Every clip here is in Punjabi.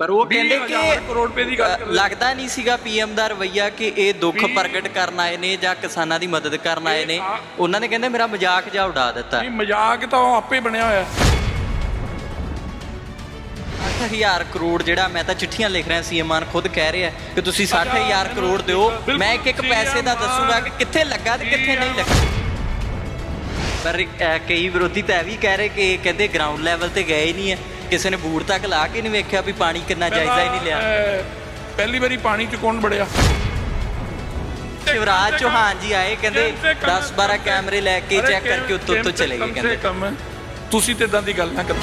ਪਰ ਉਹ ਕਹਿੰਦੇ 20,000 ਕਿ ਕਰੋੜ ਰੁਪਏ ਦੀ ਗੱਲ ਅ, ਕਰ ਰਹੇ ਲੱਗਦਾ ਨਹੀਂ ਸੀਗਾ ਪੀਐਮ ਦਾ ਰਵਈਆ ਕਿ ਇਹ ਦੁੱਖ ਪ੍ਰਗਟ ਕਰਨ ਆਏ ਨੇ ਜਾਂ ਕਿਸਾਨਾਂ ਦੀ ਮਦਦ ਕਰਨ ਆਏ ਨੇ। ਉਹਨਾਂ ਨੇ ਕਹਿੰਦੇ ਮੇਰਾ ਮਜ਼ਾਕ ਜਾ ਉਡਾ ਦਿੱਤਾ। ਨਹੀਂ ਮਜ਼ਾਕ ਤਾਂ ਉਹ ਆਪੇ ਬਣਿਆ ਹੋਇਆ। 60000 ਕਰੋੜ ਜਿਹੜਾ ਮੈਂ ਤਾਂ ਚਿੱਠੀਆਂ ਲਿਖ ਰਿਹਾ ਸੀ ਮਾਨ ਖੁਦ ਕਹਿ ਰਿਹਾ ਕਿ ਤੁਸੀਂ 60000 ਕਰੋੜ ਦਿਓ। ਮੈਂ ਇੱਕ ਇੱਕ ਪੈਸੇ ਦਾ ਦੱਸੂਗਾ ਕਿ ਕਿੱਥੇ ਲੱਗਾ ਤੇ ਕਿੱਥੇ ਨਹੀਂ ਲੱਗਾ। ਪਰ ਅ, ਕਈ ਵਿਰੋਧੀ ਤਾਂ ਇਹ ਵੀ ਕਹਿ ਰਹੇ ਕਿ ਕਹਿੰਦੇ ਗਰਾਊਂਡ ਲੈਵਲ ਤੇ ਗਏ ਹੀ ਨਹੀਂ ਹੈ। ਕਿਸੇ ਨੇ ਬੂਟ ਤੱਕ ਲਾ ਕੇ ਨਹੀਂ ਵੇਖਿਆ ਵੀ ਪਾਣੀ ਕਿੰਨਾ ਜਾਇਜ਼ਾ ਹੀ ਨਹੀਂ ਲਿਆ। ਅਹ, ਪਹਿਲੀ ਵਾਰੀ ਪਾਣੀ ਚ ਕੌਣ ਬੜਿਆ ਸ਼ਿਵਰਾਜ ਚੌਹਾਨ ਜੀ ਆਏ ਕਹਿੰਦੇ ਕਮ ਸੇ ਕਮ 10 12 ਕੈਮਰੇ ਲੈ ਕੇ ਚੈੱਕ ਕਰਕੇ ਉੱਤੋਂ ਉੱਤੋਂ ਚਲੇ ਗਏ ਕਹਿੰਦੇ। ਕਮ ਤੁਸੀਂ ਤੇ ਇਦਾਂ ਦੀ ਗੱਲ ਨਾ ਕਰੋ।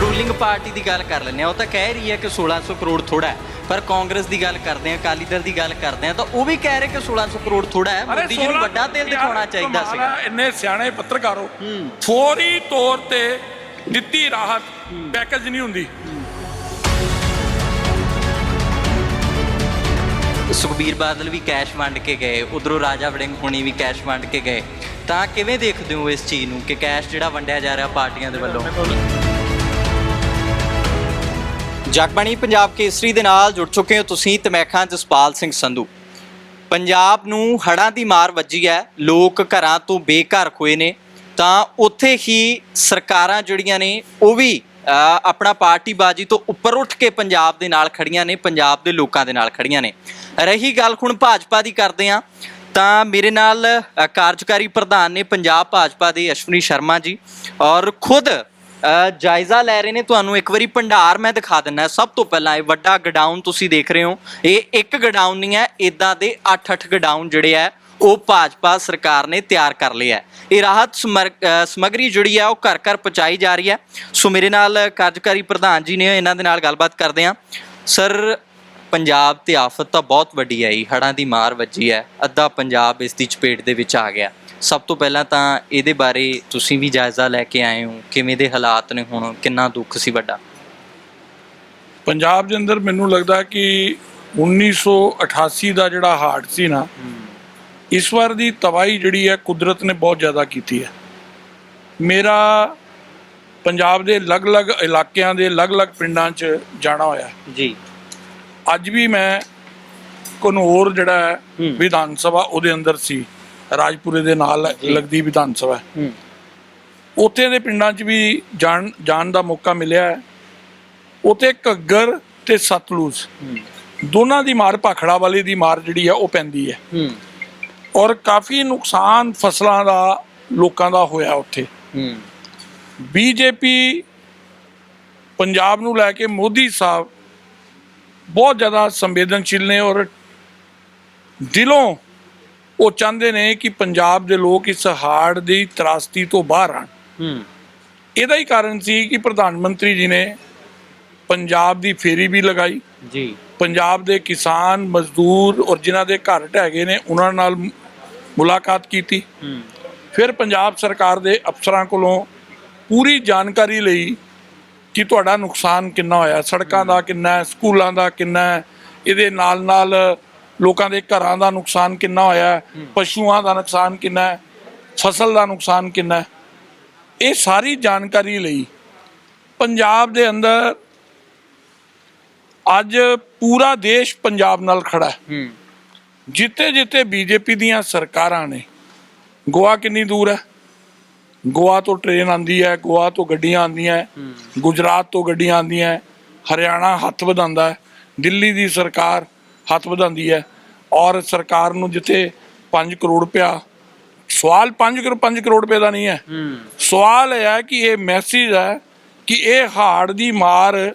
ਰੂਲਿੰਗ ਪਾਰਟੀ ਦੀ ਗੱਲ ਕਰ ਲੈਂਦੇ ਆ ਉਹ ਤਾਂ ਕਹਿ ਰਹੀ ਹੈ ਕਿ 1600 ਕਰੋੜ ਥੋੜਾ ਹੈ। ਪਰ ਕਾਂਗਰਸ ਦੀ ਗੱਲ ਕਰਦੇ ਆ ਅਕਾਲੀ ਦਲ ਦੀ ਗੱਲ ਕਰਦੇ ਆ ਤਾਂ ਉਹ ਵੀ ਕਹਿ ਰਹੇ ਕਿ 1600 ਕਰੋੜ ਥੋੜਾ ਹੈ ਮੋਦੀ ਜੀ ਨੂੰ 16 ਵੱਡਾ ਤੇਲ ਦਿਖਾਉਣਾ ਚਾਹੀਦਾ ਆ, ਇੰਨੇ ਸਿਆਣੇ ਪੱਤਰਕਾਰੋ ਫੌਰੀ ਤੌਰ ਤੇ ਦਿੱਤੀ ਰਾਹਤ ਪੈਕੇਜ ਨਹੀਂ ਹੁੰਦੀ। ਸੁਖਬੀਰ ਬਾਦਲ ਵੀ ਕੈਸ਼ ਵੰਡ ਕੇ ਗਏ ਉਧਰੋਂ ਰਾਜਾ ਵੜਿੰਗ ਹੁਣੀ ਵੀ ਕੈਸ਼ ਵੰਡ ਕੇ ਗਏ ਤਾਂ ਕਿਵੇਂ ਦੇਖਦੇ ਹੋ ਇਸ ਚੀਜ਼ ਨੂੰ ਕਿ ਕੈਸ਼ ਜਿਹੜਾ ਵੰਡਿਆ ਜਾ ਰਿਹਾ ਪਾਰਟੀਆਂ ਦੇ ਵੱਲੋਂ? ਜਗਬਾਣੀ ਪੰਜਾਬ ਕੇਸਰੀ ਦੇ ਨਾਲ ਜੁੜ ਚੁੱਕੇ ਹੋ ਤੁਸੀਂ ਤੇ ਮੈਂ ਖਾਂ ਜਸਪਾਲ ਸਿੰਘ ਸੰਧੂ। ਪੰਜਾਬ ਨੂੰ ਹੜ੍ਹਾਂ ਦੀ ਮਾਰ ਵੱਜੀ ਹੈ ਲੋਕ ਘਰਾਂ ਤੋਂ ਬੇਘਰ ਹੋਏ ਨੇ ਤਾਂ ਉੱਥੇ ਹੀ ਸਰਕਾਰਾਂ ਜਿਹੜੀਆਂ ਨੇ ਉਹ ਵੀ ਅ, ਆਪਣਾ ਪਾਰਟੀਬਾਜ਼ੀ ਤੋਂ ਉੱਪਰ ਉੱਠ ਕੇ ਪੰਜਾਬ ਦੇ ਨਾਲ ਖੜੀਆਂ ਨੇ ਪੰਜਾਬ ਦੇ ਲੋਕਾਂ ਦੇ ਨਾਲ ਖੜੀਆਂ ਨੇ। ਰਹੀ ਗੱਲ ਹੁਣ ਭਾਜਪਾ ਦੀ ਕਰਦੇ ਆ ਤਾਂ ਮੇਰੇ ਨਾਲ ਕਾਰਜਕਾਰੀ ਪ੍ਰਧਾਨ ਨੇ ਪੰਜਾਬ ਭਾਜਪਾ ਦੇ ਅਸ਼ਵਨੀ ਸ਼ਰਮਾ ਜੀ ਔਰ ਖੁਦ ਅ, ਜਾਇਜ਼ਾ ਲੈ ਰਹੇ ਨੇ ਤੁਹਾਨੂੰ ਇੱਕ ਵਾਰੀ ਭੰਡਾਰ ਮੈਂ ਦਿਖਾ ਦਿੰਨਾ ਸਭ ਤੋਂ ਪਹਿਲਾਂ ਇਹ ਵੱਡਾ ਗਡਾਊਨ ਤੁਸੀਂ ਦੇਖ ਰਹੇ ਹੋ। ਇਹ ਇੱਕ ਗਡਾਊਨ ਨਹੀਂ ਹੈ ਇਦਾਂ ਦੇ 8-8 ਗਡਾਊਨ ਜਿਹੜੇ ਆ ਉਹ ਭਾਜਪਾ ਸਰਕਾਰ ਨੇ ਤਿਆਰ ਕਰ ਲਿਆ ਹੈ। ਇਹ ਰਾਹਤ ਸਮਰ- ਅ, ਸਮੱਗਰੀ ਜਿਹੜੀ ਹੈ ਉਹ ਘਰ ਘਰ ਪਹੁੰਚਾਈ ਜਾ ਰਹੀ ਹੈ। ਸੋ ਮੇਰੇ ਨਾਲ ਕਾਰਜਕਾਰੀ ਪ੍ਰਧਾਨ ਜੀ ਨੇ ਇਹਨਾਂ ਦੇ ਨਾਲ ਗੱਲਬਾਤ ਕਰਦੇ ਹਾਂ। ਸਰ ਪੰਜਾਬ ਤੇ ਆਫਤ ਤਾਂ ਬਹੁਤ ਵੱਡੀ ਆਈ ਹੜ੍ਹਾਂ ਦੀ ਮਾਰ ਵੱਜੀ ਹੈ। ਅੱਧਾ ਪੰਜਾਬ ਇਸ ਦੀ ਚਪੇਟ ਦੇ ਵਿੱਚ ਆ ਗਿਆ। ਸਭ ਤੋਂ ਪਹਿਲਾਂ ਤਾਂ ਇਹਦੇ ਬਾਰੇ ਤੁਸੀਂ ਵੀ ਜਾਇਜ਼ਾ ਲੈ ਕੇ ਆਏ ਹੋ। ਕਿਵੇਂ ਦੇ ਹਾਲਾਤ ਨੇ ਹੁਣ? ਕਿੰਨਾ ਦੁੱਖ ਸੀ ਵੱਡਾ? ਪੰਜਾਬ ਦੇ ਅੰਦਰ ਮੈਨੂੰ ਲੱਗਦਾ ਕਿ 1988 ਦਾ ਜਿਹੜਾ ਹਾਰਟ ਸੀ ਨਾ ਇਸ ਵਾਰ ਦੀ ਤਬਾਹੀ ਜਿਹੜੀ ਹੈ ਕੁਦਰਤ ਨੇ ਬਹੁਤ ਜ਼ਿਆਦਾ ਕੀਤੀ ਹੈ। ਮੇਰਾ ਪੰਜਾਬ ਦੇ ਅਲੱਗ-ਅਲੱਗ ਇਲਾਕਿਆਂ ਦੇ ਅਲੱਗ-ਅਲੱਗ ਪਿੰਡਾਂ 'ਚ ਜਾਣਾ ਹੋਇਆ। ਜੀ। ਅੱਜ ਵੀ ਮੈਂ ਘਨੌਰ ਜਿਹੜਾ। ਵਿਧਾਨ ਸਭਾ ਉਹਦੇ ਅੰਦਰ ਸੀ। ਰਾਜਪੁਰੇ ਦੇ ਨਾਲ। ਲੱਗਦੀ ਵਿਧਾਨ ਸਭਾ ਹੈ। ਉੱਥੇ ਦੇ ਪਿੰਡਾਂ 'ਚ ਵੀ ਜਾਣ ਜਾਣ ਦਾ ਮੌਕਾ ਮਿਲਿਆ ਹੈ। ਉੱਥੇ ਘੱਗਰ ਤੇ ਸਤਲੁਜ ਦੋਨਾਂ ਦੀ ਮਾਰ ਭਾਖੜਾ ਵਾਲੀ ਦੀ ਮਾਰ ਜਿਹੜੀ ਹੈ ਉਹ ਪੈਂਦੀ ਹੈ। ਔਰ ਕਾਫੀ ਨੁਕਸਾਨ ਫਸਲਾਂ ਦਾ ਲੋਕਾਂ ਦਾ ਹੋਇਆ ਉੱਥੇ। ਬੀਜੇਪੀ ਪੰਜਾਬ ਨੂੰ ਲੈ ਕੇ ਮੋਦੀ ਸਾਹਿਬ ਬਹੁਤ ਜ਼ਿਆਦਾ ਸੰਵੇਦਨਸ਼ੀਲ ਨੇ ਔਰ ਦਿਲੋਂ ਉਹ ਚਾਹੁੰਦੇ ਨੇ ਕਿ ਪੰਜਾਬ ਦੇ ਲੋਕ ਇਸ ਹਾੜ ਦੀ ਤਰਾਸਦੀ ਤੋਂ ਬਾਹਰ ਆਣ ਹੂੰ। ਇਹਦਾ ਹੀ ਕਾਰਨ ਸੀ ਕਿ ਪ੍ਰਧਾਨ ਮੰਤਰੀ ਜੀ ਨੇ ਪੰਜਾਬ ਦੀ ਫੇਰੀ ਵੀ ਲਗਾਈ। ਜੀ। ਪੰਜਾਬ ਦੇ ਕਿਸਾਨ ਮਜ਼ਦੂਰ ਔਰ ਜਿਨ੍ਹਾਂ ਦੇ ਘਰ ਢਹਿ ਗਏ ਨੇ ਉਹਨਾਂ ਨਾਲ ਮੁਲਾਕਾਤ ਕੀਤੀ। ਹੂੰ। ਫਿਰ ਪੰਜਾਬ ਸਰਕਾਰ ਦੇ ਅਫਸਰਾਂ ਕੋਲੋਂ ਪੂਰੀ ਜਾਣਕਾਰੀ ਲਈ ਕਿ ਤੁਹਾਡਾ ਨੁਕਸਾਨ ਕਿੰਨਾ ਹੋਇਆ ਸੜਕਾਂ ਦਾ ਕਿੰਨਾ ਹੈ ਸਕੂਲਾਂ ਦਾ ਕਿੰਨਾ ਹੈ ਇਹਦੇ ਨਾਲ ਨਾਲ ਲੋਕਾਂ ਦੇ ਘਰਾਂ ਦਾ ਨੁਕਸਾਨ ਕਿੰਨਾ ਹੋਇਆ ਹੈ, ਪਸ਼ੂਆਂ ਦਾ ਨੁਕਸਾਨ ਕਿੰਨਾ ਹੈ? ਫਸਲ ਦਾ ਨੁਕਸਾਨ ਕਿੰਨਾ ਹੈ? ਇਹ ਸਾਰੀ ਜਾਣਕਾਰੀ ਲਈ ਪੰਜਾਬ ਦੇ ਅੰਦਰ ਅੱਜ ਪੂਰਾ ਦੇਸ਼ ਪੰਜਾਬ ਨਾਲ ਖੜਾ ਹੈ। ਜਿੱਥੇ ਜਿੱਥੇ ਬੀਜੇਪੀ ਦੀਆਂ ਸਰਕਾਰਾਂ ਨੇ ਗੋਆ ਕਿੰਨੀ ਦੂਰ ਹੈ? ਗੋਆ ਤੋਂ ਟ੍ਰੇਨ ਆਂਦੀ ਹੈ ਗੋਆ ਤੋਂ ਗੱਡੀਆਂ ਆਂਦੀਆਂ ਗੁਜਰਾਤ ਤੋਂ ਗੱਡੀਆਂ ਆਂਦੀਆਂ ਹਰਿਆਣਾ ਹੱਥ ਵਧਾਉਂਦਾ ਹੈ ਦਿੱਲੀ ਦੀ ਸਰਕਾਰ ਹੱਥ ਵਧਾਉਂਦੀ ਹੈ ਔਰ ਸਰਕਾਰ ਨੂੰ ਜਿੱਥੇ 5 ਕਰੋੜ ਰੁਪਇਆ ਸਵਾਲ 5 ਕਰੋੜ 5 ਕਰੋੜ ਰੁਪਏ ਦਾ ਨਹੀਂ ਹੈ। ਸਵਾਲ ਇਹ ਹੈ ਕਿ ਇਹ ਮੈਸੇਜ ਹੈ ਕਿ ਇਹ ਹਾੜ ਦੀ ਮਾਰ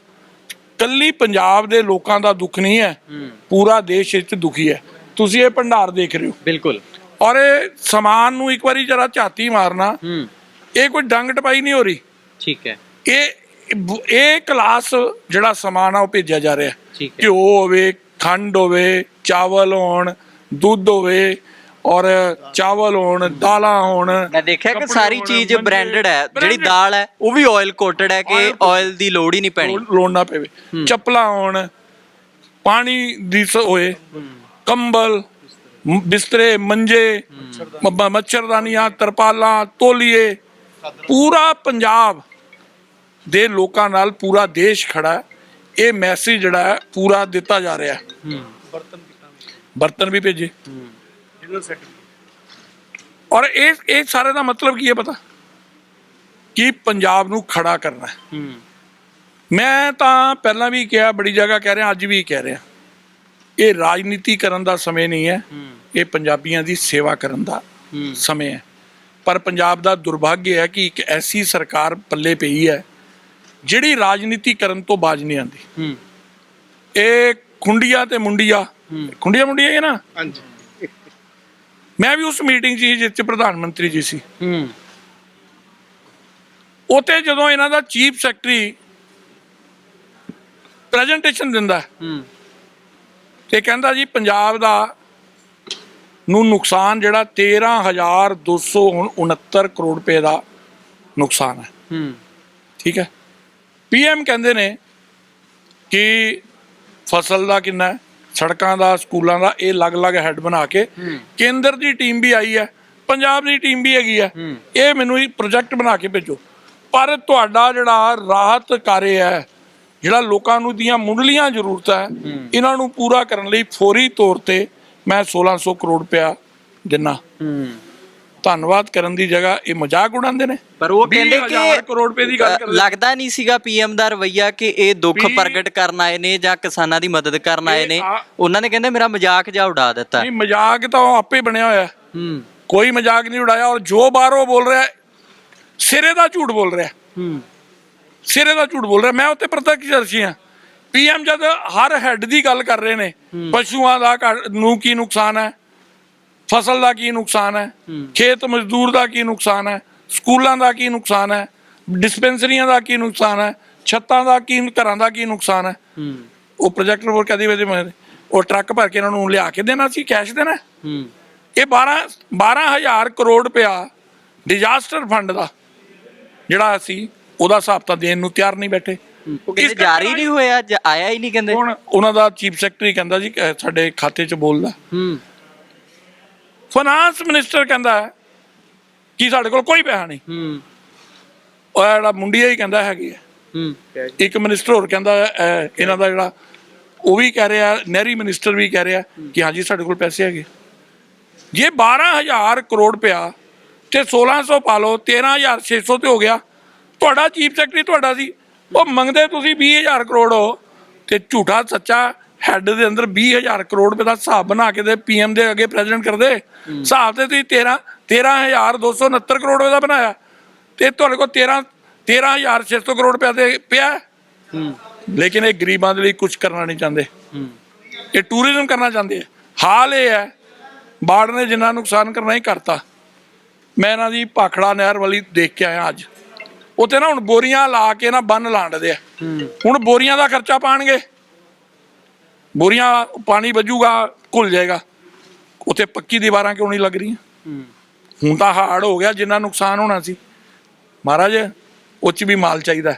ਕੱਲੀ ਪੰਜਾਬ ਦੇ ਲੋਕਾਂ ਦਾ ਦੁੱਖ ਨਹੀਂ ਹੈ ਪੂਰਾ ਦੇਸ਼ ਇਸ ਦੁਖੀ ਹੈ। ਤੁਸੀਂ ਇਹ ਭੰਡਾਰ ਦੇਖ ਰਹੇ ਹੋ। ਬਿਲਕੁਲ। ਔਰ ਇਹ ਸਮਾਨ ਨੂੰ ਇੱਕ ਵਾਰੀ ਜਰਾ ਝਾਤੀ ਮਾਰਨਾ ਇਹ ਕੋਈ ਡੰਗ ਟਪਾਈ ਨਹੀਂ ਹੋ ਰਹੀ। ਠੀਕ ਹੈ। ਇਹ ਇਹ ਕਲਾਸ ਜਿਹੜਾ ਸਮਾਨ ਆ ਉਹ ਭੇਜਿਆ ਜਾ ਰਿਹਾ। ਘਿਓ ਹੋਵੇ ਖੰਡ ਹੋਵੇ ਚਾਵਲ ਹੋਣ ਦੁੱਧ ਹੋਵੇ ਔਰ ਚਾਵਲ ਹੋਣ ਦਾਲਾਂ ਹੋਣ। ਮੈਂ ਦੇਖਿਆ ਕਿ ਸਾਰੀ ਚੀਜ਼ ਬ੍ਰਾਂਡਡ ਹੈ। ਜਿਹੜੀ। ਦਾਲ ਹੈ ਉਹ ਵੀ ਆਇਲ ਕੋਟਡ ਹੈ ਕਿ ਆਇਲ ਦੀ ਲੋੜ ਹੀ ਨਹੀਂ ਪੈਣੀ। ਲੋੜ ਨਾ ਪਵੇ। ਚੱਪਲਾਂ ਹੋਣ ਪਾਣੀ ਦੀ ਹੋਏ ਕੰਬਲ ਬਿਸਤਰੇ ਮੰਜੇ ਮੱਛਰਦਾਨੀਆਂ ਤਰਪਾਲਾਂ ਤੋਲੀਏ ਪੂਰਾ ਪੰਜਾਬ ਦੇ ਲੋਕਾਂ ਨਾਲ ਪੂਰਾ ਦੇਸ਼ ਖੜਾ ਹੈ। ਇਹ ਮੈਸੇਜ ਜਿਹੜਾ ਪੂਰਾ ਦਿੱਤਾ ਜਾ ਰਿਹਾ ਹੈ। ਬਰਤਨ ਵੀ। ਭੇਜੇ। ਡਿਨਰ ਸੈੱਟ ਔਰ ਇਹ ਇਹ ਸਾਰੇ ਦਾ ਮਤਲਬ ਕੀ ਹੈ ਪਤਾ? ਕਿ ਪੰਜਾਬ ਨੂੰ ਖੜਾ ਕਰਨਾ ਹੈ। ਹੂੰ। ਮੈਂ ਤਾਂ ਪਹਿਲਾਂ ਵੀ ਕਿਹਾ ਬੜੀ ਜਗ੍ਹਾ ਕਹਿ ਰਿਹਾ ਅੱਜ ਵੀ ਕਹਿ ਰਿਹਾ। ਇਹ ਰਾਜਨੀਤੀ ਕਰਨ ਦਾ ਸਮੇਂ ਨਹੀਂ ਹੈ। ਇਹ ਪੰਜਾਬੀਆਂ ਦੀ ਸੇਵਾ ਕਰਨ ਦਾ ਸਮੇਂ ਹੈ। ਪਰ ਪੰਜਾਬ ਦਾ ਦੁਰਭਾਗਯ ਹੈ ਕਿ ਇੱਕ ਐਸੀ ਸਰਕਾਰ ਪੱਲੇ ਪਈ ਹੈ ਜਿਹੜੀ ਰਾਜਨੀਤੀ ਕਰਨ ਤੋਂ ਬਾਜ ਨਹੀਂ ਆਉਂਦੀ। ਹੂੰ। ਇਹ ਖੁੰਡੀਆਂ ਤੇ ਮੁੰਡੀਆਂ। ਖੁੰਡੀਆਂ ਮੁੰਡੀਆਂ ਹੀ ਨਾ? ਹਾਂਜੀ। ਮੈਂ ਵੀ ਉਸ ਮੀਟਿੰਗ 'ਚ ਸੀ ਜਿਸ 'ਚ ਪ੍ਰਧਾਨ ਮੰਤਰੀ ਜੀ ਸੀ। ਹੂੰ। ਉਤੇ ਜਦੋਂ ਇਹਨਾਂ ਦਾ ਚੀਫ ਸੈਕਟਰੀ ਪ੍ਰੈਜੈਂਟੇਸ਼ਨ ਦਿੰਦਾ ਹੂੰ ਤੇ ਕਹਿੰਦਾ ਜੀ ਪੰਜਾਬ ਦਾ ਨੂੰ ਨੁਕਸਾਨ ਜਿਹੜਾ 13269 ਕਰੋੜ ਰੁਪਏ ਦਾ ਨੁਕਸਾਨ ਹੈ। ਹੂੰ। ਠੀਕ ਹੈ? ਪੀਐਮ ਕਹਿੰਦੇ ਨੇ ਕਿ ਫਸਲ ਦਾ ਕਿੰਨਾ ਹੈ ਸੜਕਾਂ ਦਾ ਸਕੂਲਾਂ ਦਾ ਇਹ ਅਲੱਗ-ਅਲੱਗ ਹੈੱਡ ਬਣਾ ਕੇ। ਕੇਂਦਰ ਦੀ ਟੀਮ ਵੀ ਆਈ ਹੈ ਪੰਜਾਬ ਦੀ ਟੀਮ ਵੀ ਹੈਗੀ ਹੈ। ਇਹ ਮੈਨੂੰ ਹੀ ਪ੍ਰੋਜੈਕਟ ਬਣਾ ਕੇ ਭੇਜੋ ਪਰ ਤੁਹਾਡਾ ਜਿਹੜਾ ਰਾਹਤ ਕਾਰਜ ਹੈ ਜਿਹੜਾ ਲੋਕਾਂ ਨੂੰ ਦੀਆਂ ਮੁੱਢਲੀਆਂ ਜ਼ਰੂਰਤਾਂ ਹੈ ਇਹਨਾਂ ਨੂੰ ਪੂਰਾ ਕਰਨ ਲਈ ਫੌਰੀ ਤੌਰ ਤੇ ਮੈਂ 1600 ਕਰੋੜ ਰੁਪਇਆ ਦਿਨਾ ਧੰਨਵਾਦ ਕਰਨ ਦੀ ਜਗ੍ਹਾ ਇਹ ਮਜ਼ਾਕ ਉਡਾਉਂਦੇ ਨੇ। ਪਰ ਉਹ ਕਹਿੰਦੇ 20,000 ਕਿ ਕਰੋੜ ਰੁਪਏ ਦੀ ਗੱਲ ਕਰਦੇ। ਲੱਗਦਾ ਨਹੀਂ ਸੀਗਾ ਪੀਐਮ ਦਾ ਰਵਈਆ ਕਿ ਇਹ ਦੁੱਖ ਪ੍ਰਗਟ ਕਰਨ ਆਏ ਨੇ ਜਾਂ ਕਿਸਾਨਾਂ ਦੀ ਮਦਦ ਕਰਨ ਆਏ ਨੇ। ਉਹਨਾਂ ਨੇ ਕਹਿੰਦੇ ਮੇਰਾ ਮਜ਼ਾਕ ਜਾ ਉਡਾ ਦਿੱਤਾ। ਨਹੀਂ ਮਜ਼ਾਕ ਤਾਂ ਉਹ ਆਪੇ ਬਣਿਆ ਹੋਇਆ। ਹੈ। ਕੋਈ ਮਜ਼ਾਕ ਨਹੀਂ ਉਡਾਇਆ ਔਰ ਜੋ ਬਾਹਰੋਂ ਬੋਲ ਰਿਹਾ ਸਿਰੇ ਦਾ ਝੂਠ ਬੋਲ ਰਿਹਾ। ਹੈ। ਸਿਰੇ ਦਾ ਝੂਠ ਬੋਲ ਰਿਹਾ। ਮੈਂ ਉੱਤੇ ਪ੍ਰਤੱਖਦਰਸ਼ੀ ਹਾਂ। ਪੀਐਮ ਜਦ ਹਰ ਹੈੱਡ ਦੀ ਗੱਲ ਕਰ ਰਹੇ ਨੇ ਪਸ਼ੂਆਂ ਦਾ ਨੂੰ ਕੀ ਨੁਕਸਾਨ ਹੈ? ਫਸਲ ਦਾ ਕੀ ਨੁਕਸਾਨ ਹੈ? ਖੇਤ ਮਜ਼ਦੂਰ ਦਾ ਕੀ ਨੁਕਸਾਨ ਹੈ? ਸਕੂਲਾਂ ਦਾ ਕੀ ਨੁਕਸਾਨ ਹੈ? ਡਿਸਪੈਂਸਰੀਆਂ ਦਾ ਕੀ ਨੁਕਸਾਨ ਹੈ? ਛੱਤਾਂ ਦਾ ਕੀ ਘਰਾਂ ਦਾ ਕੀ ਨੁਕਸਾਨ ਹੈ? ਉਹ ਪ੍ਰੋਜੈਕਟਰ ਵਰ ਕਦੀ ਵੇ ਉਹ ਟਰੱਕ ਭਰ ਕੇ ਇਹਨਾਂ ਨੂੰ ਲਿਆ ਕੇ ਦੇਣਾ ਸੀ ਕੈਸ਼ ਦੇਣਾ? ਇਹ 12 12000 ਕਰੋੜ ਰੁਪਇਆ ਡਿਜ਼ਾਸਟਰ ਫੰਡ ਦਾ ਜਿਹੜਾ ਅਸੀਂ ਉਹਦਾ ਹਿਸਾਬ ਤਾਂ ਦੇਣ ਨੂੰ ਤਿਆਰ ਨਹੀਂ ਬੈਠੇ। ਉਹ ਕਹਿੰਦੇ ਜਾਰੀ ਨਹੀਂ ਹੋਇਆ ਆਇਆ ਹੀ ਨਹੀਂ ਕਹਿੰਦੇ? ਹੁਣ ਉਹਨਾਂ ਦਾ ਚੀਫ ਸੈਕਟਰੀ ਕਹਿੰਦਾ ਜੀ ਸਾਡੇ ਖਾਤੇ 'ਚ ਬੋਲਦਾ। ਹੂੰ। ਫਾਈਨਾਂਸ ਮਿਨਿਸਟਰ ਕਹਿੰਦਾ ਹੈ ਕਿ ਸਾਡੇ ਕੋਲ ਕੋਈ ਪੈਸਾ ਨਹੀਂ। ਹੂੰ। ਉਹ ਜਿਹੜਾ ਮੁੰਡੀਆ ਹੀ ਕਹਿੰਦਾ ਹੈਗੀ ਹੈ। ਹੂੰ। ਇੱਕ ਮਿਨਿਸਟਰ ਹੋਰ ਕਹਿੰਦਾ ਇਹਨਾਂ ਦਾ ਜਿਹੜਾ ਉਹ ਵੀ ਕਹਿ ਰਿਹਾ ਨਹਿਰੀ ਮਿਨਿਸਟਰ ਵੀ ਕਹਿ ਰਿਹਾ ਕਿ ਹਾਂਜੀ ਸਾਡੇ ਕੋਲ ਪੈਸੇ ਹੈਗੇ। ਜੇ 12000 ਕਰੋੜ ਰੁਪਇਆ ਤੇ 1600 ਪਾ ਲਓ 13600 ਤੇ ਹੋ ਗਿਆ। ਤੁਹਾਡਾ ਚੀਫ ਸੈਕਟਰੀ ਤੁਹਾਡਾ ਸੀ। ਉਹ ਮੰਗਦੇ ਤੁਸੀਂ 20000 ਕਰੋੜ ਹੋ ਤੇ ਝੂਠਾ ਸੱਚਾ ਹੈੱਡ ਦੇ ਅੰਦਰ 20000 ਕਰੋੜ ਰੁਪਏ ਦਾ ਹਿਸਾਬ ਬਣਾ ਕੇ ਤੇ ਪੀਐਮ ਦੇ ਅੱਗੇ ਪ੍ਰੈਜ਼ੈਂਟ ਕਰਦੇ। ਹਿਸਾਬ ਤੇ ਤੁਸੀਂ 13 13269 ਕਰੋੜ ਰੁਪਏ ਦਾ ਬਣਾਇਆ। ਤੇ ਤੁਹਾਡੇ ਕੋਲ 13 13600 ਕਰੋੜ ਰੁਪਏ ਤੇ ਪਿਆ। ਲੇਕਿਨ ਇਹ ਗਰੀਬਾਂ ਦੇ ਲਈ ਕੁਝ ਕਰਨਾ ਨਹੀਂ ਚਾਹੁੰਦੇ। ਇਹ ਟੂਰਿਜ਼ਮ ਕਰਨਾ ਚਾਹੁੰਦੇ ਆ। ਹਾਲ ਇਹ ਹੈ ਬਾੜ ਨੇ ਜਿੰਨਾ ਨੁਕਸਾਨ ਕਰਨਾ ਹੀ ਕਰਤਾ। ਮੈਂ ਇਹਨਾਂ ਦੀ ਭਾਖੜਾ ਨਹਿਰ ਵਾਲੀ ਦੇਖ ਕੇ ਆਇਆ ਅੱਜ। ਉੱਥੇ ਨਾ ਹੁਣ ਬੋਰੀਆਂ ਲਾ ਕੇ ਨਾ ਬੰਨ ਲਾਣਦੇ ਆ। ਹੁਣ ਬੋਰੀਆਂ ਦਾ ਖਰਚਾ ਪਾਣਗੇ। ਬੋਰੀਆਂ ਪਾਣੀ ਵੱਜੂਗਾ ਘੁਲ ਜਾਏਗਾ। ਉੱਥੇ ਪੱਕੀ ਦੀਵਾਰਾਂ ਕਿਉਂ ਨਹੀਂ ਲੱਗ ਰਹੀਆਂ? ਹੂੰ। ਹੁਣ ਤਾਂ ਹਾੜ ਹੋ ਗਿਆ ਜਿੰਨਾ ਨੁਕਸਾਨ ਹੋਣਾ ਸੀ। ਮਹਾਰਾਜ ਉਹ 'ਚ ਵੀ ਮਾਲ ਚਾਹੀਦਾ।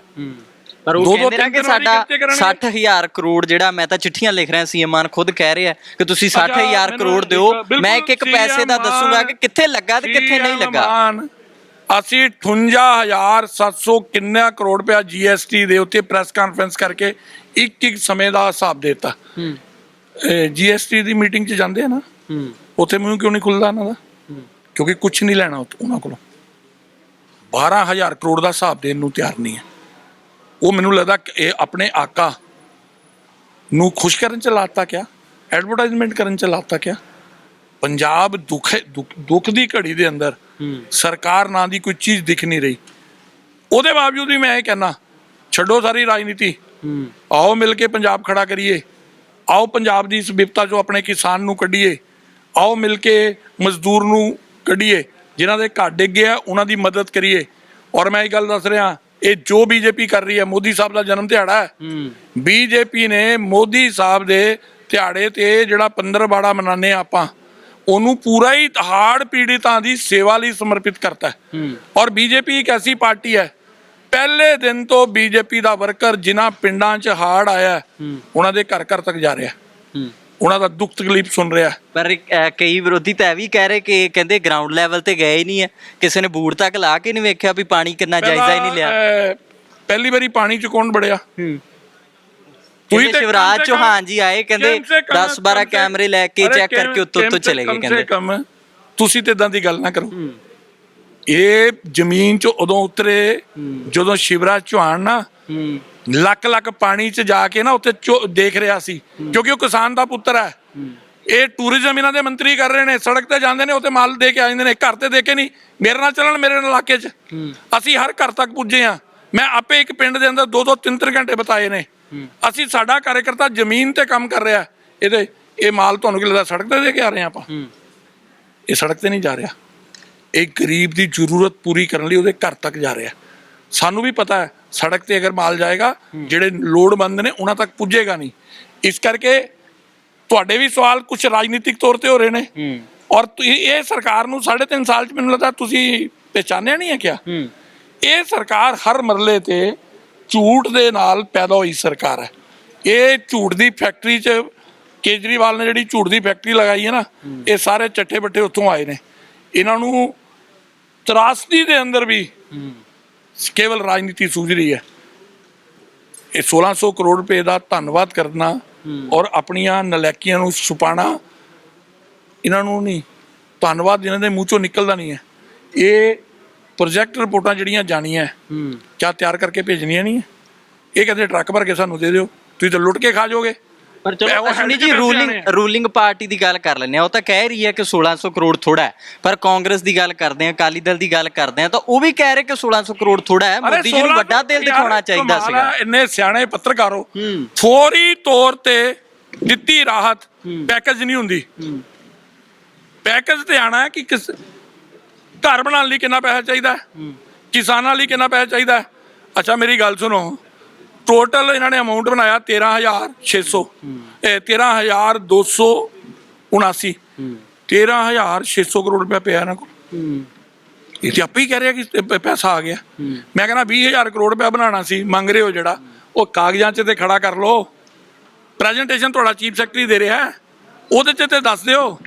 ਪਰ ਉਹ ਕਹਿੰਦੇ ਨਾ ਕਿ ਸਾਡਾ ਖਰਚੇ ਕਰਨਗੇ। 60000 ਕਰੋੜ ਜਿਹੜਾ ਮੈਂ ਤਾਂ ਚਿੱਠੀਆਂ ਲਿਖ ਰਿਹਾ ਸੀ ਮਾਨ ਖੁਦ ਕਹਿ ਰਿਹਾ ਕਿ ਤੁਸੀਂ 60000 ਮੈਨੂੰ ਕਰੋੜ ਦਿਓ। ਮੈਂ ਇੱਕ ਇੱਕ ਪੈਸੇ ਦਾ ਦੱਸੂਗਾ ਕਿ ਕਿੱਥੇ ਲੱਗਾ ਤੇ ਕਿੱਥੇ ਨਹੀਂ ਲੱਗਾ। ਅਸੀਂ 58700 ਕਿੰਨਾ ਕਰੋੜ ਰੁਪਇਆ ਜੀਐਸਟੀ ਦੇ ਉੱਤੇ ਪ੍ਰੈਸ ਕਾਨਫਰੰਸ ਕਰਕੇ ਇੱਕ ਇੱਕ ਸਮੇਂ ਦਾ ਹਿਸਾਬ ਦੇਤਾ। ਹੂੰ। ਜੀਐਸਟੀ ਦੀ ਮੀਟਿੰਗ 'ਚ ਜਾਂਦੇ ਆ ਨਾ ਹੂੰ। ਉੱਥੇ ਮੈਨੂੰ ਕਿਉਂ ਨਹੀਂ ਖੁੱਲਦਾ ਇਹਨਾਂ ਦਾ? ਕਿਉਂਕਿ ਕੁਝ ਨਹੀਂ ਲੈਣਾ ਉਹਨਾਂ ਕੋਲੋਂ। 12000 ਕਰੋੜ ਦਾ ਹਿਸਾਬ ਦੇਣ ਨੂੰ ਤਿਆਰ ਨਹੀਂ ਹੈ ਉਹ ਮੈਨੂੰ ਲੱਗਦਾ ਇਹ ਆਪਣੇ ਆਕਾ ਨੂੰ ਖੁਸ਼ ਕਰਨ ਚ ਲਾਤਾ ਕਿਆ? ਐਡਵਰਟਾਈਜ਼ਮੈਂਟ ਕਰਨ ਚ ਲਾਤਾ ਕਿਆ? ਪੰਜਾਬ ਦੁੱਖ ਦੁੱਖ- ਦੀ ਘੜੀ ਦੇ ਅੰਦਰ ਸਰਕਾਰ ਨਾਂ ਦੀ ਕੋਈ ਚੀਜ਼ ਦਿਖ ਨਹੀਂ ਰਹੀ। ਉਹਦੇ ਬਾਵਜੂਦ ਵੀ ਮੈਂ ਇਹ ਕਹਿਣਾ ਛੱਡੋ ਸਾਰੀ ਰਾਜਨੀਤੀ। ਆਓ ਮਿਲ ਕੇ ਪੰਜਾਬ ਖੜਾ ਕਰੀਏ। ਆਓ ਪੰਜਾਬ ਦੀ ਇਸ ਵਿਪਤਾ ਚੋਂ ਆਪਣੇ ਕਿਸਾਨ ਨੂੰ ਕੱਢੀਏ। ਆਓ ਮਿਲ ਕੇ ਮਜ਼ਦੂਰ ਨੂੰ ਕੱਢੀਏ ਜਿਨ੍ਹਾਂ ਦੇ ਘਰ ਡਿੱਗੇ ਆ ਉਹਨਾਂ ਦੀ ਮਦਦ ਕਰੀਏ। ਔਰ ਮੈਂ ਇਹ ਗੱਲ ਦੱਸ ਰਿਹਾ ਇਹ ਜੋ ਬੀਜੇਪੀ ਕਰ ਰਹੀ ਹੈ ਮੋਦੀ ਸਾਹਿਬ ਦਾ ਜਨਮ ਦਿਹਾੜਾ ਹੈ। ਬੀਜੇਪੀ ਨੇ ਮੋਦੀ ਸਾਹਿਬ ਦੇ ਦਿਹਾੜੇ ਤੇ ਜਿਹੜਾ 15 ਬਾੜਾ ਮਨਾਉਂਦੇ ਆ ਆਪਾਂ ਉਹਨੂੰ ਪੂਰਾ ਹੀ ਹਾੜ ਪੀੜਿਤਾਂ ਦੀ ਸੇਵਾ ਲਈ ਸਮਰਪਿਤ ਕਰਤਾ ਹੂੰ। ਔਰ ਬੀਜੇਪੀ ਇੱਕ ਐਸੀ ਪਾਰਟੀ ਹੈ ਪਹਿਲੇ ਦਿਨ ਤੋਂ ਬੀਜੇਪੀ ਦਾ ਵਰਕਰ ਜਿਨ੍ਹਾਂ ਪਿੰਡਾਂ 'ਚ ਹਾੜ ਆਇਆ। ਉਹਨਾਂ ਦੇ ਘਰ ਘਰ ਤੱਕ ਜਾ ਰਿਹਾ ਉਹਨਾਂ ਦਾ ਦੁੱਖ ਤਕਲੀਫ ਸੁਣ ਰਿਹਾ ਪਰ ਕਈ ਵਿਰੋਧੀ ਤਾਂ ਇਹ ਵੀ ਕਹਿ ਰਹੇ ਕਿ ਕਹਿੰਦੇ ਗਰਾਊਂਡ ਲੈਵਲ ਤੇ ਗਏ ਹੀ ਨਹੀਂ ਹੈ। ਕਿਸੇ ਨੇ ਬੂਟ ਤੱਕ ਲਾ ਕੇ ਨਹੀਂ ਵੇਖਿਆ ਵੀ ਪਾਣੀ ਕਿੰਨਾ ਜਾਇਜ਼ਾ ਹੀ ਨਹੀਂ ਲਿਆ। ਪਹਿਲਾਂ, ਵਾਰੀ ਪਾਣੀ ਚ ਕੌਣ ਬੜਿਆ ਤੁਸੀਂ ਤੇ ਸ਼ਿਵਰਾਜ ਚੌਹਾਨ ਜੀ ਆਏ ਕਹਿੰਦੇ ਕਮ ਸੇ ਕਮ- 10 12 ਕਮ ਸੇ- ਕੈਮਰੇ ਲੈ ਕੇ ਚੈੱਕ ਕਰਕੇ ਉੱਤੋਂ ਉੱਤੋਂ ਚਲੇ ਗਏ ਕਹਿੰਦੇ। ਤੁਸੀਂ ਤੇ ਇਦਾਂ ਦੀ ਗੱਲ ਨਾ ਕਰੋ। ਇਹ ਜ਼ਮੀਨ 'ਚ ਉਦੋਂ ਉਤਰੇ ਜਦੋਂ ਸ਼ਿਵਰਾਜ ਚੌਹਾਨ ਨਾ ਲੱਕ ਲੱਕ ਪਾਣੀ 'ਚ ਜਾ ਕੇ ਨਾ ਉੱਤੇ ਚੋ- ਦੇਖ ਰਿਹਾ ਸੀ ਕਿਉਂਕਿ ਉਹ ਕਿਸਾਨ ਦਾ ਪੁੱਤਰ ਹੈ। ਇਹ ਟੂਰਿਜ਼ਮ ਇਹਨਾਂ ਦੇ ਮੰਤਰੀ ਕਰ ਰਹੇ ਨੇ ਸੜਕ ਤੇ ਜਾਂਦੇ ਨੇ ਉੱਤੇ ਮਾਲ ਦੇ ਕੇ ਆ ਜਾਂਦੇ ਨੇ ਘਰ ਤੇ ਦੇ ਕੇ ਨਹੀਂ ਮੇਰੇ ਨਾਲ ਚੱਲਣ ਮੇਰੇ ਨਾਲ ਇਲਾਕੇ 'ਚ। ਅਸੀਂ ਹਰ ਘਰ ਤੱਕ ਪੁੱਜੇ ਆ ਮੈਂ ਆਪੇ ਇੱਕ ਪਿੰਡ ਦੇ ਅੰਦਰ ਦੋ ਦੋ ਤਿੰਨ ਤਿੰਨ ਘੰਟੇ ਬਿਤਾਏ ਨੇ। ਅਸੀਂ ਸਾਡਾ ਕਾਰਜਕਰਤਾ ਜ਼ਮੀਨ ਤੇ ਕੰਮ ਕਰ ਰਿਹਾ। ਇਹਦੇ ਇਹ ਮਾਲ ਤੁਹਾਨੂੰ ਕੀ ਲੱਗਦਾ ਸੜਕ ਤੇ ਦੇ ਕੇ ਆ ਰਹੇ ਆ ਆਪਾਂ? ਇਹ ਸੜਕ ਤੇ ਨਹੀਂ ਜਾ ਰਿਹਾ। ਇਹ ਗਰੀਬ ਦੀ ਜ਼ਰੂਰਤ ਪੂਰੀ ਕਰਨ ਲਈ ਉਹਦੇ ਘਰ ਤੱਕ ਜਾ ਰਿਹਾ। ਸਾਨੂੰ ਵੀ ਪਤਾ ਹੈ ਸੜਕ ਤੇ ਅਗਰ ਮਾਲ ਜਾਏਗਾ ਜਿਹੜੇ ਲੋੜਵੰਦ ਨੇ ਉਹਨਾਂ ਤੱਕ ਪੁੱਜੇਗਾ ਨਹੀਂ। ਇਸ ਕਰਕੇ ਤੁਹਾਡੇ ਵੀ ਸਵਾਲ ਕੁਝ ਰਾਜਨੀਤਿਕ ਤੌਰ ਤੇ ਹੋ ਰਹੇ ਨੇ। ਔਰ ਇਹ ਸਰਕਾਰ ਨੂੰ 3.5 ਸਾਲ ਚ ਮੈਨੂੰ ਲੱਗਦਾ ਤੁਸੀਂ ਪਹਿਚਾਨਿਆ ਨਹੀਂ ਹੈ ਕਿਆ? ਇਹ ਸਰਕਾਰ ਹਰ ਮਰਲੇ ਤੇ ਝੂਠ ਦੇ ਨਾਲ ਪੈਦਾ ਹੋਈ ਸਰਕਾਰ ਹੈ। ਇਹ ਝੂਠ ਦੀ ਫੈਕਟਰੀ 'ਚ ਕੇਜਰੀਵਾਲ ਨੇ ਜਿਹੜੀ ਝੂਠ ਦੀ ਫੈਕਟਰੀ ਲਗਾਈ ਹੈ ਨਾ ਇਹ ਸਾਰੇ ਚੱਠੇ ਬੱਠੇ ਉੱਥੋਂ ਆਏ ਨੇ। ਇਹਨਾਂ ਨੂੰ ਤਰਾਸਦੀ ਦੇ ਅੰਦਰ ਵੀ ਕੇਵਲ ਰਾਜਨੀਤੀ ਸੂਝ ਰਹੀ ਹੈ। ਇਹ 1600 ਕਰੋੜ ਰੁਪਏ ਦਾ ਧੰਨਵਾਦ ਕਰਨਾ ਔਰ ਆਪਣੀਆਂ ਨਲੈਕੀਆਂ ਨੂੰ ਛੁਪਾਣਾ ਇਹਨਾਂ ਨੂੰ ਨਹੀਂ। ਧੰਨਵਾਦ ਇਹਨਾਂ ਦੇ ਮੂੰਹ ਚੋਂ ਨਿਕਲਦਾ ਨਹੀਂ ਹੈ। ਇਹ ਪ੍ਰੋਜੈਕਟ ਰਿਪੋਰਟਾਂ ਜਿਹੜੀਆਂ ਜਾਣੀਆਂ ਕਿਆ ਤਿਆਰ ਕਰਕੇ ਭੇਜਣੀਆਂ ਨਹੀਂ ਇਹ ਕਹਿੰਦੇ ਟਰੱਕ ਭਰ ਕੇ ਸਾਨੂੰ ਦੇ ਦਿਓ ਤੁਸੀਂ ਤਾਂ ਲੁੱਟ ਕੇ ਖਾ ਜਾਓਗੇ। ਪਰ ਚਲੋ ਉਹ ਅਸ਼ਵਨੀ ਜੀ ਰੂਲਿੰਗ ਆ। ਰੂਲਿੰਗ ਪਾਰਟੀ ਦੀ ਗੱਲ ਕਰ ਲੈਂਦੇ ਆ ਉਹ ਤਾਂ ਕਹਿ ਰਹੀ ਹੈ ਕਿ 1600 ਕਰੋੜ ਥੋੜਾ ਹੈ। ਪਰ ਕਾਂਗਰਸ ਦੀ ਗੱਲ ਕਰਦੇ ਆ ਅਕਾਲੀ ਦਲ ਦੀ ਗੱਲ ਕਰਦੇ ਆ ਤਾਂ ਉਹ ਵੀ ਕਹਿ ਰਹੇ ਕਿ 1600 ਕਰੋੜ ਥੋੜਾ ਹੈ। ਮੋਦੀ ਜੀ ਨੂੰ 16 ਵੱਡਾ ਦਿਲ ਯਾਰ, ਦਿਖਾਉਣਾ ਚਾਹੀਦਾ ਕਮਾਲ ਸੀਗਾ। ਇੰਨੇ ਸਿਆਣੇ ਪੱਤਰਕਾਰੋ। ਹੂੰ। ਫੌਰੀ ਤੌਰ ਤੇ ਦਿੱਤੀ ਰਾਹਤ ਪੈਕੇਜ ਨਹੀਂ ਹੁੰਦੀ। ਪੈਕੇਜ ਤੇ ਆਣਾ ਹੈ ਕਿ ਕਿਸ ਘਰ ਬਣਾਉਣ ਲਈ ਕਿੰਨਾ ਪੈਸਾ ਚਾਹੀਦਾ ਹੈ। ਕਿਸਾਨਾਂ ਲਈ ਕਿੰਨਾ ਪੈਸਾ ਚਾਹੀਦਾ ਹੈ? ਅੱਛਾ ਮੇਰੀ ਗੱਲ ਸੁਣੋ। ਟੋਟਲ ਇਹਨਾਂ ਨੇ ਅਮਾਉਂਟ ਬਣਾਇਆ 13600 ਇਹ 13279 13600 ਕਰੋੜ ਰੁਪਏ ਪਿਆ ਇਹਨਾਂ ਕੋਲ। ਇਹ ਤੇ ਆਪੇ ਹੀ ਕਹਿ ਰਿਹਾ ਕਿ ਪੈਸਾ ਆ ਗਿਆ। ਮੈਂ ਕਹਿੰਦਾ 20000 ਕਰੋੜ ਰੁਪਏ ਬਣਾਉਣਾ ਸੀ ਮੰਗ ਰਹੇ ਹੋ ਜਿਹੜਾ। ਉਹ ਕਾਗਜ਼ਾਂ 'ਚ ਤੇ ਖੜਾ ਕਰ ਲਓ। ਪ੍ਰੈਜੈਂਟੇਸ਼ਨ ਤੁਹਾਡਾ ਚੀਫ ਸੈਕਟਰੀ ਦੇ ਰਿਹਾ ਉਹਦੇ 'ਚ ਤੇ ਦੱਸ ਦਿਓ।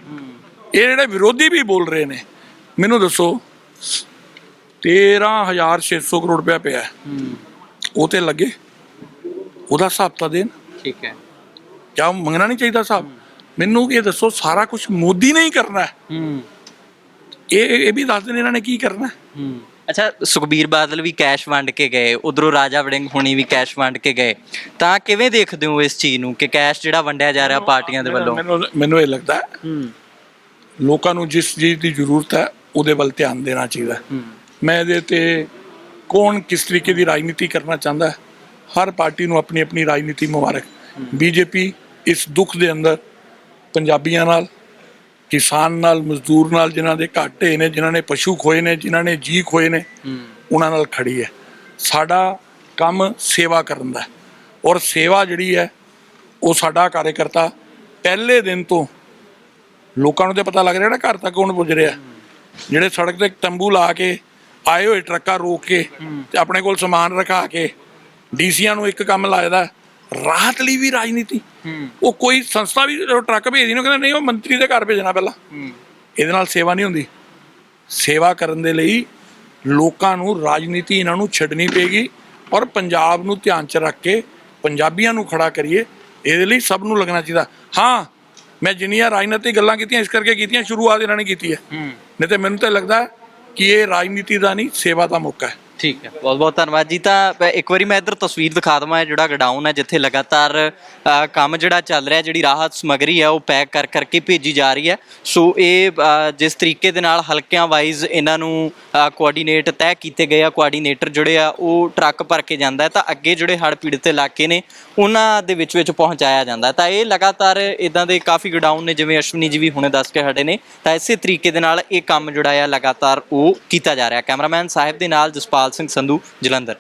ਇਹ ਜਿਹੜੇ ਵਿਰੋਧੀ ਵੀ ਬੋਲ ਰਹੇ ਨੇ ਮੈਨੂੰ ਦੱਸੋ 13600 ਕਰੋੜ ਰੁਪਏ ਪਿਆ। ਉਹ ਤੇ ਲੱਗੇ। ਉਹਦਾ ਹਿਸਾਬ ਤਾਂ ਦੇਣ। ਠੀਕ ਹੈ। ਕਿਆ ਮੰਗਣਾ ਨਹੀਂ ਚਾਹੀਦਾ ਹਿਸਾਬ। ਮੈਨੂੰ ਇਹ ਦੱਸੋ ਸਾਰਾ ਕੁਝ ਮੋਦੀ ਨੇ ਹੀ ਕਰਨਾ ਹੈ। ਹੂੰ। ਇਹ ਇਹ ਵੀ ਦੱਸ ਦੇਣ ਇਹਨਾਂ ਨੇ ਕੀ ਕਰਨਾ ਹੈ। ਹੂੰ। ਅੱਛਾ ਸੁਖਬੀਰ ਬਾਦਲ ਵੀ ਕੈਸ਼ ਵੰਡ ਕੇ ਗਏ ਉਧਰੋਂ ਰਾਜਾ ਵੜਿੰਗ ਹੁਣੀ ਵੀ ਕੈਸ਼ ਵੰਡ ਕੇ ਗਏ। ਤਾਂ ਕਿਵੇਂ ਦੇਖਦੇ ਹੋ ਇਸ ਚੀਜ਼ ਨੂੰ ਕਿ ਕੈਸ਼ ਜਿਹੜਾ ਵੰਡਿਆ ਜਾ ਰਿਹਾ ਪਾਰਟੀਆਂ ਦੇ ਵੱਲੋਂ? ਮੈਨੂੰ ਮੈਨੂੰ ਇਹ ਲੱਗਦਾ ਹੈ ਹੂੰ। ਲੋਕਾਂ ਨੂੰ ਜਿਸ ਚੀਜ਼ ਦੀ ਜ਼ਰੂਰਤ ਹੈ ਉਹਦੇ ਵੱਲ ਧਿਆਨ ਦੇਣਾ ਚਾਹੀਦਾ ਹੈ। ਹੂੰ। ਮੈਂ ਇਹਦੇ ਤੇ ਕੌਣ ਕਿਸ ਤਰੀਕੇ ਦੀ ਰਾਜਨੀਤੀ ਕਰਨਾ ਚਾਹੁੰਦਾ ਹੈ? ਹਰ ਪਾਰਟੀ ਨੂੰ ਆਪਣੀ ਆਪਣੀ ਰਾਜਨੀਤੀ ਮੁਬਾਰਕ। ਬੀਜੇਪੀ ਇਸ ਦੁੱਖ ਦੇ ਅੰਦਰ ਪੰਜਾਬੀਆਂ ਨਾਲ, ਕਿਸਾਨ ਨਾਲ, ਮਜ਼ਦੂਰ ਨਾਲ, ਜਿਨ੍ਹਾਂ ਦੇ ਘਾਟੇ ਨੇ, ਜਿਨ੍ਹਾਂ ਨੇ ਪਸ਼ੂ ਖੋਏ ਨੇ, ਜਿਨ੍ਹਾਂ ਨੇ ਜੀ ਖੋਏ ਨੇ, ਉਹਨਾਂ ਨਾਲ ਖੜੀ ਹੈ। ਸਾਡਾ ਕੰਮ ਸੇਵਾ ਕਰਨ ਦਾ ਔਰ ਸੇਵਾ ਜਿਹੜੀ ਹੈ, ਉਹ ਸਾਡਾ ਕਾਰਜਕਰਤਾ ਪਹਿਲੇ ਦਿਨ ਤੋਂ ਲੋਕਾਂ ਨੂੰ ਤੇ ਪਤਾ ਲੱਗ ਰਿਹਾ ਨਾ, ਘਰ ਤੱਕ ਕੌਣ ਪੁੱਜ ਰਿਹਾ। ਜਿਹੜੇ ਸੜਕ ਤੇ ਤੰਬੂ ਲਾ ਕੇ ਆਏ ਹੋਏ ਟਰੱਕਾਂ ਰੋਕ ਕੇ ਤੇ ਆਪਣੇ ਕੋਲ ਸਮਾਨ ਰਖਾ ਕੇ ਡੀਸੀਆਂ ਨੂੰ ਇੱਕ ਕੰਮ ਲਾਇਦਾ ਰਾਹਤ ਲਈ ਵੀ ਰਾਜਨੀਤੀ। ਉਹ ਕੋਈ ਸੰਸਥਾ ਵੀ ਟਰੱਕ ਭੇਜਦੀ ਨੂੰ ਕਹਿੰਦਾ ਨਹੀਂ ਉਹ ਮੰਤਰੀ ਦੇ ਘਰ ਭੇਜਣਾ ਪਹਿਲਾਂ। ਇਹਦੇ ਨਾਲ ਸੇਵਾ ਨਹੀਂ ਹੁੰਦੀ। ਸੇਵਾ ਕਰਨ ਦੇ ਲਈ ਲੋਕਾਂ ਨੂੰ ਰਾਜਨੀਤੀ ਇਹਨਾਂ ਨੂੰ ਛੱਡਣੀ ਪਏਗੀ ਔਰ ਪੰਜਾਬ ਨੂੰ ਧਿਆਨ 'ਚ ਰੱਖ ਕੇ ਪੰਜਾਬੀਆਂ ਨੂੰ ਖੜਾ ਕਰੀਏ। ਇਹਦੇ ਲਈ ਸਭ ਨੂੰ ਲੱਗਣਾ ਚਾਹੀਦਾ। ਹਾਂ ਮੈਂ ਜਿੰਨੀਆਂ ਰਾਜਨੀਤਿਕ ਗੱਲਾਂ ਕੀਤੀਆਂ ਇਸ ਕਰਕੇ ਕੀਤੀਆਂ ਸ਼ੁਰੂਆਤ ਇਹਨਾਂ ਨੇ ਕੀਤੀ ਹੈ। ਨਹੀਂ ਤੇ ਮੈਨੂੰ ਤਾਂ ਲੱਗਦਾ ਕਿ ਇਹ ਰਾਜਨੀਤੀ ਦਾ ਨਹੀਂ ਸੇਵਾ ਦਾ ਮੌਕਾ ਹੈ। ਠੀਕ ਹੈ। ਬਹੁਤ ਬਹੁਤ ਧੰਨਵਾਦ ਜੀ। ਤਾਂ ਪ- ਇੱਕ ਵਾਰੀ ਮੈਂ ਇੱਧਰ ਤਸਵੀਰ ਦਿਖਾ ਦਵਾਂ ਇਹ ਜਿਹੜਾ ਗਡਾਊਨ ਹੈ ਜਿੱਥੇ ਲਗਾਤਾਰ ਅ, ਕੰਮ ਜਿਹੜਾ ਚੱਲ ਰਿਹਾ ਜਿਹੜੀ ਰਾਹਤ ਸਮਗਰੀ ਹੈ ਉਹ ਪੈਕ ਕਰ ਕਰਕੇ ਭੇਜੀ ਜਾ ਰਹੀ ਹੈ। ਸੋ ਇਹ ਅ, ਜਿਸ ਤਰੀਕੇ ਦੇ ਨਾਲ ਹਲਕਿਆਂ ਵਾਈਜ਼ ਇਹਨਾਂ ਨੂੰ ਕੋਆਰਡੀਨੇਟ ਤੈਅ ਕੀਤੇ ਗਏ ਆ ਕੋਆਰਡੀਨੇਟਰ ਜਿਹੜੇ ਆ ਉਹ ਟਰੱਕ ਭਰ ਕੇ ਜਾਂਦਾ ਹੈ। ਤਾਂ ਅੱਗੇ ਜਿਹੜੇ ਹੜ੍ਹ ਪੀੜਤ ਇਲਾਕੇ ਨੇ ਉਹਨਾਂ ਦੇ ਵਿੱਚ ਵਿੱਚ ਪਹੁੰਚਾਇਆ ਜਾਂਦਾ ਹੈ। ਤਾਂ ਇਹ ਲਗਾਤਾਰ ਇਦਾਂ ਦੇ ਕਾਫੀ ਗਡਾਊਨ ਨੇ ਜਿਵੇਂ ਅਸ਼ਵਨੀ ਜੀ ਵੀ ਹੁਣੇ ਦੱਸ ਕੇ ਹਟੇ ਨੇ। ਤਾਂ ਇਸੇ ਤਰੀਕੇ ਦੇ ਨਾਲ ਇਹ ਕੰਮ ਜਿਹੜਾ ਆ ਲਗਾਤਾਰ ਉਹ ਕੀਤਾ ਜਾ ਰਿਹਾ। ਕੈਮਰਾਮੈਨ ਸਾਹਿਬ ਦੇ ਨਾਲ ਜਸਪਾਲ ਸਿੰਘ ਸੰਧੂ ਜਲੰਧਰ।